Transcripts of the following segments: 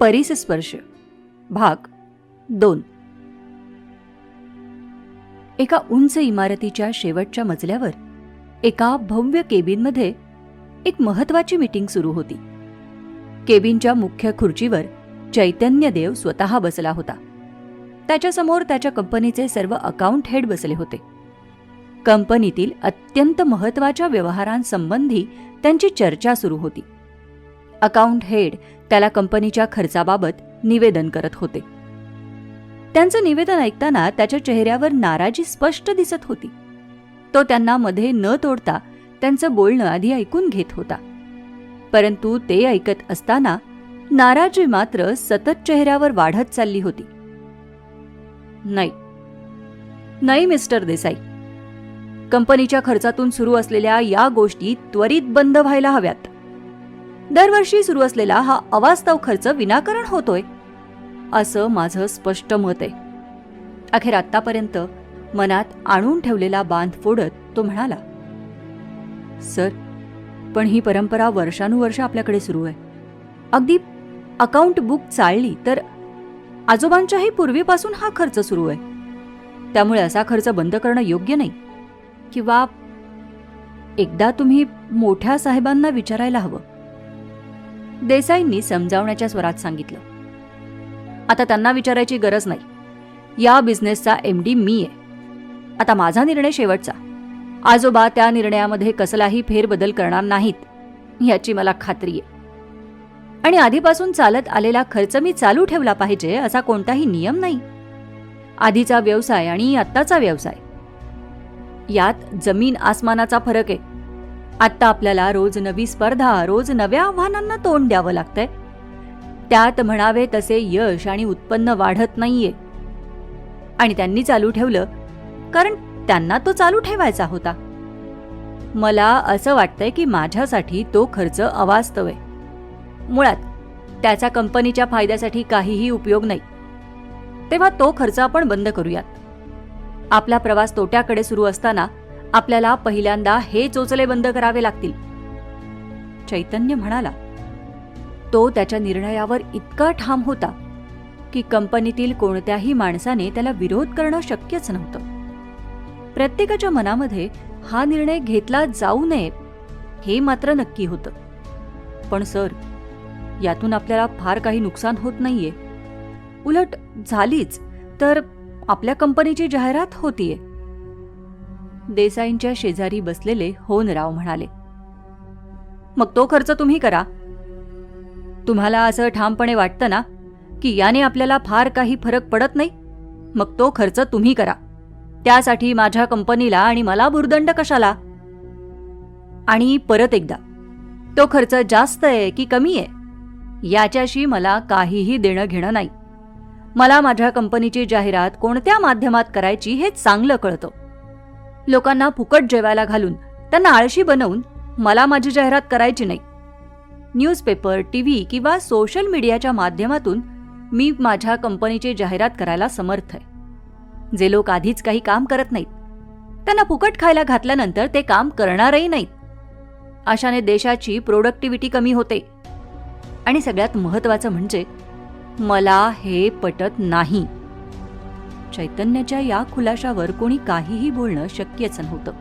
परिसस्पर्श. भाग दोन. एका उंच इमारतीच्या शेवटच्या मजल्यावर एका भव्य केबिनमध्ये एक महत्वाची मीटिंग सुरू होती. केबिनच्या मुख्य खुर्चीवर चैतन्यदेव स्वतः बसला होता. त्याच्यासमोर त्याच्या कंपनीचे सर्व अकाउंट हेड बसले होते. कंपनीतील अत्यंत महत्त्वाच्या व्यवहारांसंबंधी त्यांची चर्चा सुरू होती. अकाउंट हेड त्याला कंपनीच्या खर्चाबाबत निवेदन करत होते. त्यांचं निवेदन ऐकताना त्याच्या चेहऱ्यावर नाराजी स्पष्ट दिसत होती. तो त्यांना मध्ये न तोडता त्यांचं बोलणं आधी ऐकून घेत होता. परंतु ते ऐकत असताना नाराजी मात्र सतत चेहऱ्यावर वाढत चालली होती. नाही. नाही मिस्टर देसाई. कंपनीच्या खर्चातून सुरू असलेल्या या गोष्टी त्वरित बंद व्हायला हव्यात. दरवर्षी सुरू असलेला हा अवास्तव खर्च विनाकारण होतोय असं माझं स्पष्ट मत आहे. अखेर आतापर्यंत मनात आणून ठेवलेला बांध फोडत तो म्हणाला सर पण ही परंपरा वर्षानुवर्ष आपल्याकडे सुरू आहे. अगदी अकाउंट बुक चालली तर आजोबांच्याही पूर्वीपासून हा खर्च सुरू आहे. त्यामुळे असा खर्च बंद करणं योग्य नाही. किंवा एकदा तुम्ही मोठ्या साहेबांना विचारायला हवं. देसाईंनी समजावण्याच्या स्वरात सांगितलं. आता त्यांना विचारायची गरज नाही. या बिझनेसचा एम डी मी आहे. आता माझा निर्णय शेवटचा. आजोबा त्या निर्णयामध्ये कसलाही फेरबदल करणार नाहीत याची मला खात्री आहे. आणि आधीपासून चालत आलेला खर्च मी चालू ठेवला पाहिजे असा कोणताही नियम नाही. आधीचा व्यवसाय आणि आत्ताचा व्यवसाय. यात जमीन आसमानाचा फरक आहे. आत्ता आपल्याला रोज नवी स्पर्धा रोज नव्या आव्हानांना तोंड द्यावं लागतंय. त्यात म्हणावे तसे यश आणि उत्पन्न वाढत नाहीये. आणि त्यांनी चालू ठेवलं कारण त्यांना तो चालू ठेवायचा होता. मला असं वाटतंय की माझ्यासाठी तो खर्च अवास्तव आहे. मुळात त्याचा कंपनीच्या फायद्यासाठी काहीही उपयोग नाही. तेव्हा तो खर्च आपण बंद करूयात. आपला प्रवास तोट्याकडे सुरू असताना आपल्याला पहिल्यांदा हे चोचले बंद करावे लागतील. चैतन्य म्हणाला तो त्याच्या निर्णयावर इतका ठाम होता की कंपनीतील कोणत्याही माणसाने त्याला विरोध करणं शक्यच नव्हतं. प्रत्येकाच्या मनामध्ये हा निर्णय घेतला जाऊ नये हे मात्र नक्की होतं. पण सर यातून आपल्याला फार काही नुकसान होत नाहीये. उलट झालीच तर आपल्या कंपनीची जाहिरात होतीये. देसाईंच्या शेजारी बसलेले होनराव म्हणाले मग तो खर्च तुम्ही करा. तुम्हाला असं ठामपणे वाटतं ना की याने आपल्याला फार काही फरक पडत नाही? मग तो खर्च तुम्ही करा. त्यासाठी माझ्या कंपनीला आणि मला भुर्दंड कशाला? आणि परत एकदा तो खर्च जास्त आहे की कमी आहे? याच्याशी मला काहीही देणं घेणं नाही. मला माझ्या कंपनीची जाहिरात कोणत्या माध्यमात करायची हे चांगलं कळतं. लोकांना फुकट जेवायला घालून त्यांना आळशी बनवून मला माझी जाहिरात करायची नाही. न्यूजपेपर टीव्ही किंवा सोशल मीडियाच्या माध्यमातून मी माझ्या कंपनीची जाहिरात करायला समर्थ आहे. जे लोक आधीच काही काम करत नाहीत त्यांना फुकट खायला घातल्यानंतर ते काम करणारही नाहीत. अशाने देशाची प्रोडक्टिव्हिटी कमी होते. आणि सगळ्यात महत्वाचं म्हणजे मला हे पटत नाही. चैतन्याच्या या खुलाशावर कोणी काहीही बोलणं शक्यच नव्हतं.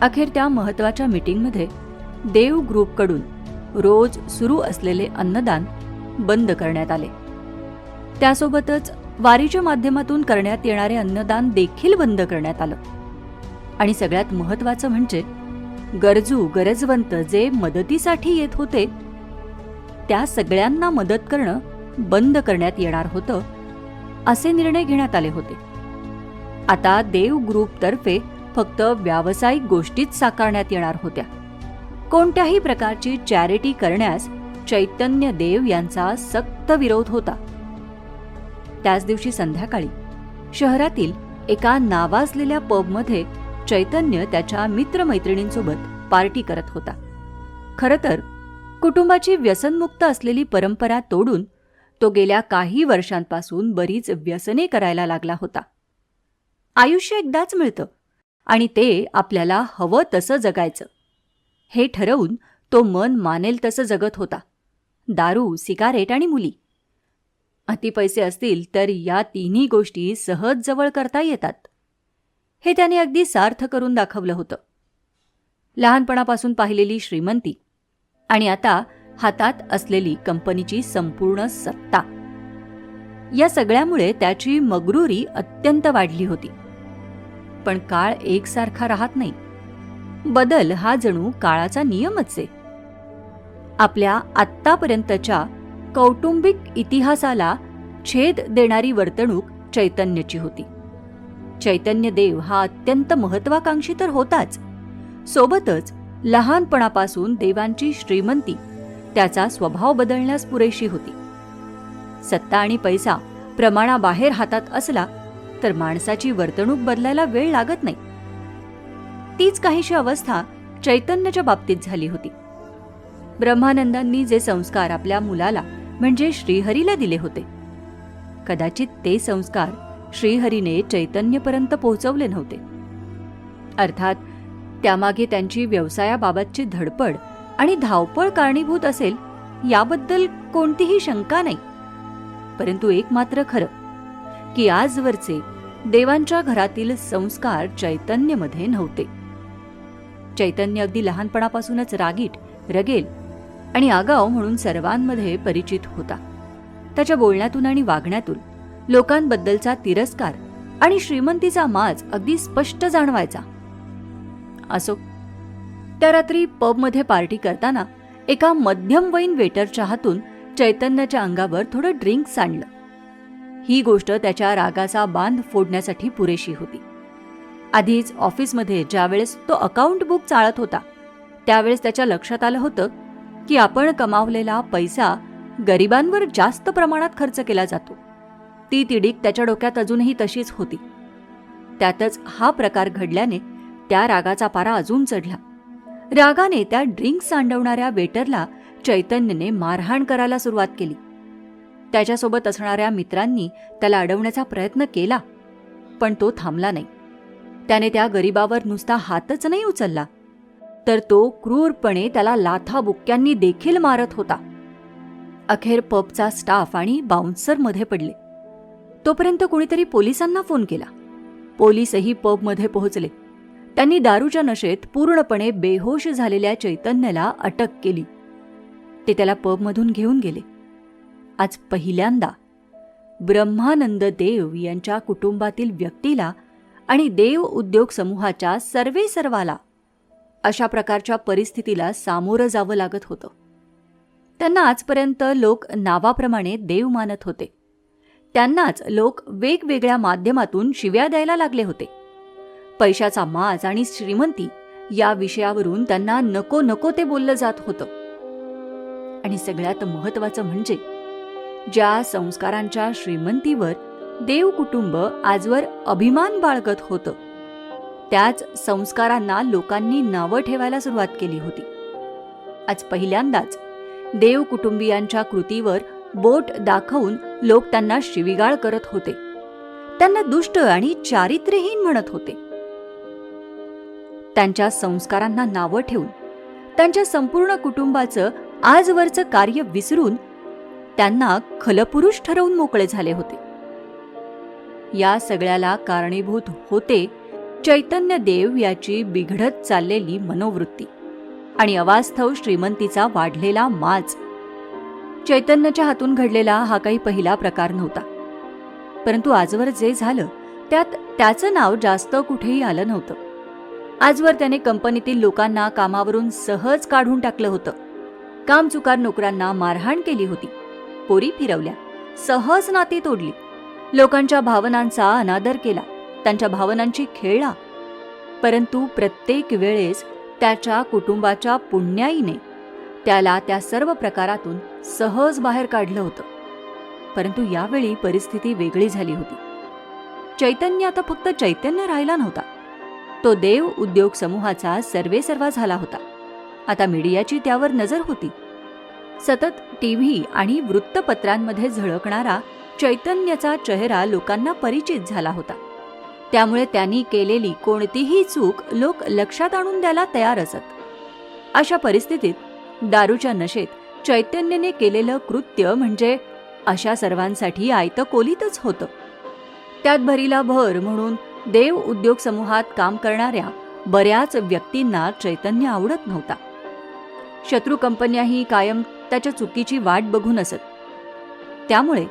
अखेर त्या महत्त्वाच्या मीटिंगमध्ये देव ग्रुपकडून रोज सुरू असलेले अन्नदान बंद करण्यात आले. त्यासोबतच वारीच्या माध्यमातून करण्यात येणारे अन्नदान देखील बंद करण्यात आलं. आणि सगळ्यात महत्वाचं म्हणजे गरजू गरजवंत जे मदतीसाठी येत होते त्या सगळ्यांना मदत करणं बंद करण्यात येणार होतं असे निर्णय घेण्यात आले होते. आता देव ग्रुपतर्फे फक्त व्यावसायिक गोष्टीच साकारण्यात येणार होत्या. कोणत्याही प्रकारची चॅरिटी करण्यास चैतन्य देव यांचा सक्त विरोध होता. त्याच दिवशी संध्याकाळी शहरातील एका नावाजलेल्या पबमध्ये चैतन्य त्याच्या मित्रमैत्रिणींसोबत पार्टी करत होता. खरं तर कुटुंबाची व्यसनमुक्त असलेली परंपरा तोडून तो गेल्या काही वर्षांपासून बरीच व्यसने करायला लागला होता. आयुष्य एकदाच मिळतं आणि ते आपल्याला हवं तसं जगायचं. हे ठरवून तो मन मानेल तसं जगत होता. दारू सिगारेट आणि मुली. अति पैसे असतील तर या तिन्ही गोष्टी सहज जवळ करता येतात. हे त्याने अगदी सार्थ करून दाखवलं होतं. लहानपणापासून पाहिलेली श्रीमंती. आणि आता हातात असलेली कंपनीची संपूर्ण सत्ता. या सगळ्यामुळे त्याची मगरुरी अत्यंत वाढली होती. पण काळ एकसारखा राहत नाही. बदल हा जणू काळाचा नियमच आहे. आपल्या आत्तापर्यंतच्या कौटुंबिक इतिहासाला छेद देणारी वर्तणूक चैतन्याची होती. चैतन्य देव हा अत्यंत महत्वाकांक्षी तर होताच. सोबतच लहानपणापासून देवांची श्रीमंती त्याचा स्वभाव बदलण्यास पुरेशी होती. सत्ता आणि पैसा प्रमाणाबाहेर हातात असला तर माणसाची वर्तणूक बदलायला वेळ लागत नाही. तीच काहीशी अवस्था चैतन्याच्या बाबतीत झाली होती. ब्रह्मानंदांनी जे संस्कार आपल्या मुलाला म्हणजे श्रीहरीला दिले होते कदाचित ते संस्कार श्रीहरीने चैतन्यपर्यंत पोहोचवले नव्हते. अर्थात त्यामागे त्यांची व्यवसायाबाबतची धडपड आणि धावपळ कारणीभूत असेल याबद्दल कोणतीही शंका नाही. परंतु एक मात्र खरं की आजवरचे देवांच्या घरातील संस्कार चैतन्यमध्ये नव्हते. चैतन्य अगदी लहानपणापासूनच रागीट रगेल आणि आगाव म्हणून सर्वांमध्ये परिचित होता. त्याच्या बोलण्यातून आणि वागण्यातून लोकांबद्दलचा तिरस्कार आणि श्रीमंतीचा माज अगदी स्पष्ट जाणवायचा. असो त्या रात्री पबमध्ये पार्टी करताना एका मध्यमवयीन वेटरच्या हातून चैतन्याच्या अंगावर थोडं ड्रिंक सांडलं. ही गोष्ट त्याच्या रागाचा बांध फोडण्यासाठी पुरेशी होती. आधीच ऑफिसमध्ये ज्यावेळेस तो अकाउंट बुक चाळत होता त्यावेळेस त्याच्या लक्षात आलं होतं की आपण कमावलेला पैसा गरिबांवर जास्त प्रमाणात खर्च केला जातो. ती तिडीक त्याच्या डोक्यात अजूनही तशीच होती. त्यातच हा प्रकार घडल्याने त्या रागाचा पारा अजून चढला. रागाने त्या ड्रिंक सांडवणाऱ्या वेटरला चैतन्यने मारहाण करायला सुरुवात केली. त्याच्यासोबत असणाऱ्या मित्रांनी त्याला अडवण्याचा प्रयत्न केला पण तो थांबला नाही. त्याने त्या गरीबावर नुसता हातच नाही उचलला तर तो क्रूरपणे त्याला लाथा बुक्क्यांनी देखील मारत होता. अखेर पबचा स्टाफ आणि बाउन्सरमध्ये पडले. तोपर्यंत कोणीतरी पोलिसांना फोन केला. पोलीसही पबमध्ये पोहोचले. त्यांनी दारूच्या नशेत पूर्णपणे बेहोश झालेल्या चैतन्याला अटक केली. ते त्याला पबमधून घेऊन गेले. आज पहिल्यांदा ब्रह्मानंद देव यांच्या कुटुंबातील व्यक्तीला आणि देव उद्योग समूहाच्या सर्वे सर्वाला अशा प्रकारच्या परिस्थितीला सामोरं जावं लागत होतं. त्यांना आजपर्यंत लोक नावाप्रमाणे देव मानत होते. त्यांनाच लोक वेगवेगळ्या माध्यमातून शिव्या द्यायला लागले होते. पैशाचा माज आणि श्रीमंती या विषयावरून त्यांना नको नको ते बोललं जात होतं. आणि सगळ्यात महत्वाचं म्हणजे ज्या संस्कारांच्या श्रीमंतीवर देव कुटुंब आजवर अभिमान बाळगत होतं त्याच संस्कारांना लोकांनी नावं ठेवायला सुरुवात केली होती. आज पहिल्यांदाच देव कुटुंबियांच्या कृतीवर बोट दाखवून लोक त्यांना शिविगाळ करत होते. त्यांना दुष्ट आणि चारित्र्यहीन म्हणत होते. त्यांच्या संस्कारांना नावं ठेवून त्यांच्या संपूर्ण कुटुंबाचं आजवरचं कार्य विसरून त्यांना खलपुरुष ठरवून मोकळे झाले होते. या सगळ्याला कारणीभूत होते चैतन्य देव याची बिघडत चाललेली मनोवृत्ती आणि अवास्तव श्रीमंतीचा वाढलेला माज. चैतन्याच्या हातून घडलेला हा काही पहिला प्रकार नव्हता. परंतु आजवर जे झालं त्यात त्याचं नाव जास्त कुठेही आलं नव्हतं. आजवर त्याने कंपनीतील लोकांना कामावरून सहज काढून टाकलं होतं. कामचुकार नोकरांना मारहाण केली होती. पोरी फिरवल्या. सहज नाती तोडली. लोकांच्या भावनांचा अनादर केला. त्यांच्या भावनांची खेळला परंतु प्रत्येक वेळेस त्याच्या कुटुंबाच्या पुण्याईने त्याला त्या सर्व प्रकारातून सहज बाहेर काढलं होतं. परंतु यावेळी परिस्थिती वेगळी झाली होती. चैतन्य आता फक्त चैतन्य राहिला नव्हता. तो देव उद्योग समूहाचा सर्वेसर्वा झाला होता. आता मीडियाची त्यावर नजर होती. सतत टीव्ही आणि वृत्तपत्रांमध्ये झळकणारा चैतन्याचा चेहरा लोकांना परिचित झाला होता. त्यामुळे त्यांनी केलेली कोणतीही चूक लोक लक्षात आणून द्यायला तयार असत. अशा परिस्थितीत दारूच्या नशेत चैतन्यने केलेलं कृत्य म्हणजे अशा सर्वांसाठी आयतं कोलीतच होतं. त्यात भरीला भर म्हणून देव उद्योग समूहात काम करणाऱ्या बऱ्याच व्यक्तींना चैतन्य आवडत नव्हता. शत्रू कंपन्याही कायम त्याच्या चुकीची वाट बघून असत. त्यामुळे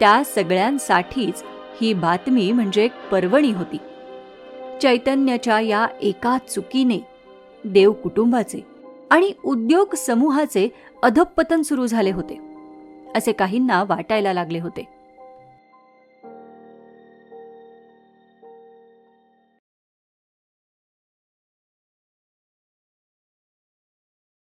त्या सगळ्यांसाठीच ही बातमी म्हणजे एक पर्वणी होती. चैतन्याच्या या एका चुकीने देव कुटुंबाचे आणि उद्योग समूहाचे अधपतन सुरू झाले होते. असे काहींना वाटायला लागले होते.